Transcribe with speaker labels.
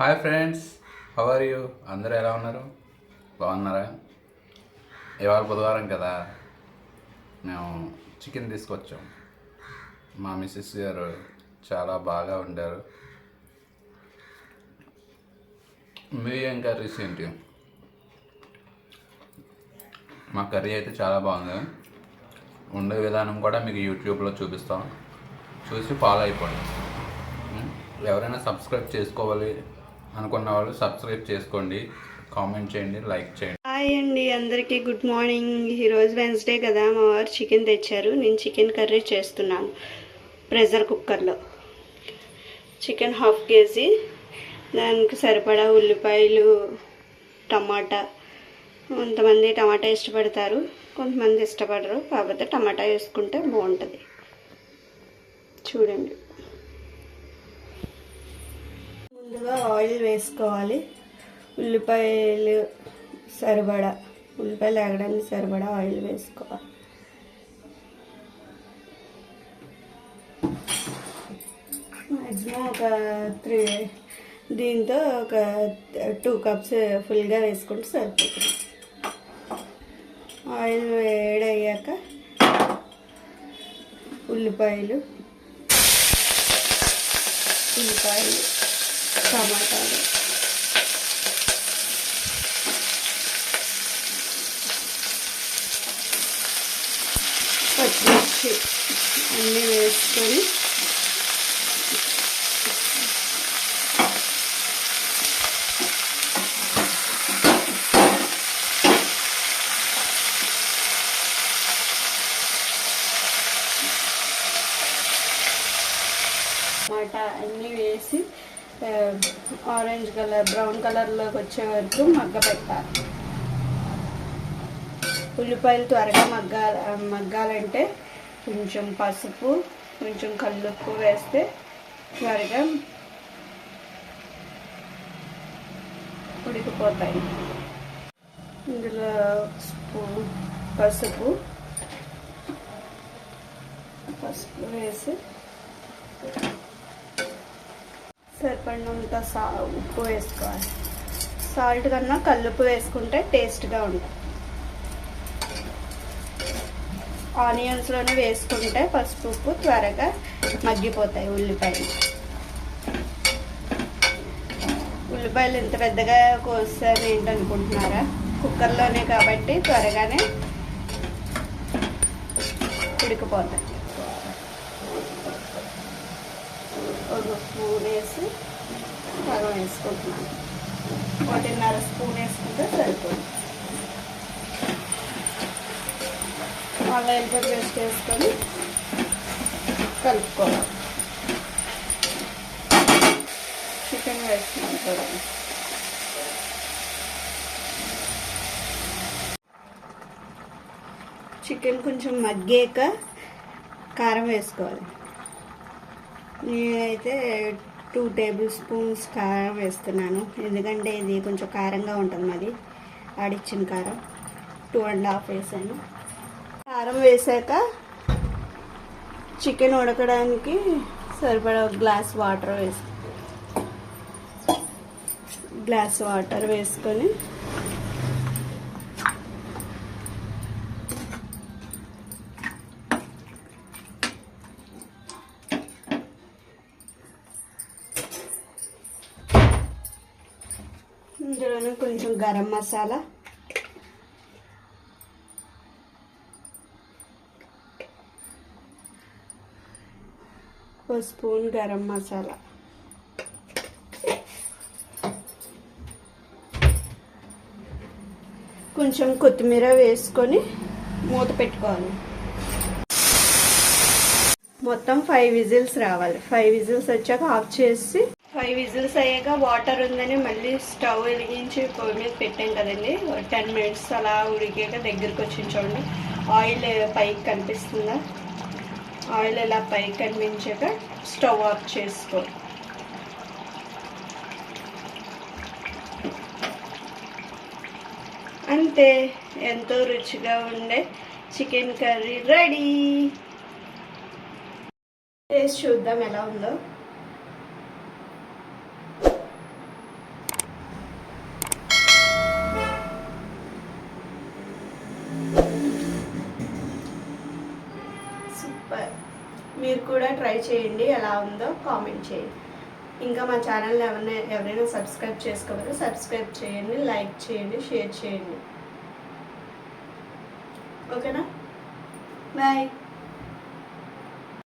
Speaker 1: Hi friends how are you అందరూ ఎలా ఉన్నారు? బాగున్నారా? ఇవాళ బుధవారం కదా. మేము చికెన్ తీసుకొచ్చాం. మా మిస్సెస్ గారు చాలా బాగా ఉండారు మీ ఏం కర్రీస్ ఏంటి? మా కర్రీ అయితే చాలా బాగుంది. ఉండే విధానం కూడా మీకు యూట్యూబ్లో చూపిస్తాం. చూసి ఫాలో అయిపోండి. ఎవరైనా సబ్స్క్రైబ్ చేసుకోవాలి అనుకున్న వాళ్ళు సబ్స్క్రైబ్ చేసుకోండి కామెంట్ చేయండి లైక్ చేయండి.
Speaker 2: హాయ్ అండి అందరికీ గుడ్ మార్నింగ్ ఈరోజు వెన్స్డే కదా మా వారు చికెన్ తెచ్చారు. నేను చికెన్ కర్రీ చేస్తున్నాను ప్రెషర్ కుక్కర్లో చికెన్ హాఫ్ కేజీ దానికి సరిపడా ఉల్లిపాయలు టమాటా కొంతమంది టమాటా ఇష్టపడతారు కొంతమంది ఇష్టపడరు కాకపోతే టమాటా వేసుకుంటే బాగుంటుంది. చూడండి. ముందుగా ఆయిల్ వేసుకోవాలి. ఉల్లిపాయలు సరిపడా ఉల్లిపాయలు ఎగడానికి సరిపడా ఆయిల్ వేసుకోవాలి. మ్యాక్సిమం ఒక త్రీ దీంతో ఒక టూ కప్స్ ఫుల్గా వేసుకుంటే సరిపోతుంది. ఆయిల్ వేడయ్యాక ఉల్లిపాయలు ఉల్లిపాయలు టమాటాలు పచ్చిమిర్చి అన్నీ వేసుకొని టమాటా అన్నీ వేసి ఆరెంజ్ కలర్ బ్రౌన్ కలర్లోకి వచ్చే వరకు మగ్గ పెట్టాలి. ఉల్లిపాయలు త్వరగా మగ్గాల మగ్గాలంటే కొంచెం పసుపు కొంచెం కల్లుప్పు వేస్తే త్వరగా ఉడికిపోతాయి. ఇందులో స్పూన్ పసుపు పసుపు వేసి సరిపడినంత సా ఉప్పు వేసుకోవాలి. సాల్ట్ కన్నా కల్లుప్పు వేసుకుంటే టేస్ట్గా ఉంటుంది. ఆనియన్స్లోనే వేసుకుంటే పసుపు ఉప్పు త్వరగా మగ్గిపోతాయి ఉల్లిపాయలు. ఉల్లిపాయలు ఇంత పెద్దగా కోసాను ఏంటనుకుంటున్నారా? కుక్కర్లోనే కాబట్టి త్వరగానే ఉడికిపోతాయి. ఒక స్పూన్ వేసి సగం వేసుకుంటున్నాను. ఒకటిన్నర స్పూన్ వేసుకుంటే సరిపోతుంది. అల్లం ఎంత పేస్ట్ వేసుకొని కలుపుకోవాలి. చికెన్ వేసుకున్నాం చూడండి చికెన్ కొంచెం మగ్గాక కారం వేసుకోవాలి. నేనైతే టూ టేబుల్ స్పూన్స్ కారం వేస్తున్నాను. ఎందుకంటే ఇది కొంచెం కారంగా ఉంటుంది మాది. ఆడిచ్చిన కారం. టూ అండ్ హాఫ్ వేసాను. కారం వేసాక చికెన్ ఉడకడానికి సరిపడా గ్లాస్ వాటర్ వేసు గ్లాస్ వాటర్ వేసుకొని ఇందులోనే కొంచెం గరం మసాలా. ఒక స్పూన్ గరం మసాలా. కొంచెం కొత్తిమీర వేసుకొని మూత పెట్టుకోవాలి. మొత్తం ఫైవ్ విజిల్స్ రావాలి. ఫైవ్ విజిల్స్ వచ్చాక ఆఫ్ చేసి ఫైవ్ విజిల్స్ అయ్యాక వాటర్ ఉందని మళ్ళీ స్టవ్ వెలిగించి పొయ్యి మీద పెట్టాం కదండి. టెన్ మినిట్స్ అలా ఉడికాక దగ్గరికి వచ్చి చూడండి. ఆయిల్ పైకి కనిపిస్తుందా? ఆయిల్ ఇలా పైకి కనిపించాక స్టవ్ ఆఫ్ చేసుకో. అంతే ఎంతో రుచిగా ఉండే చికెన్ కర్రీ రెడీ. టేస్ట్ చూద్దాం ఎలా ఉందో. మీరు కూడా ట్రై చేయండి ఎలా ఉందో కామెంట్ చేయండి. ఇంకా మా ఛానల్ ఎవరైనా ఎవరైనా సబ్స్క్రైబ్ చేసుకోకపోతే సబ్స్క్రైబ్ చేయండి లైక్ చేయండి షేర్ చేయండి. ఓకేనా బాయ్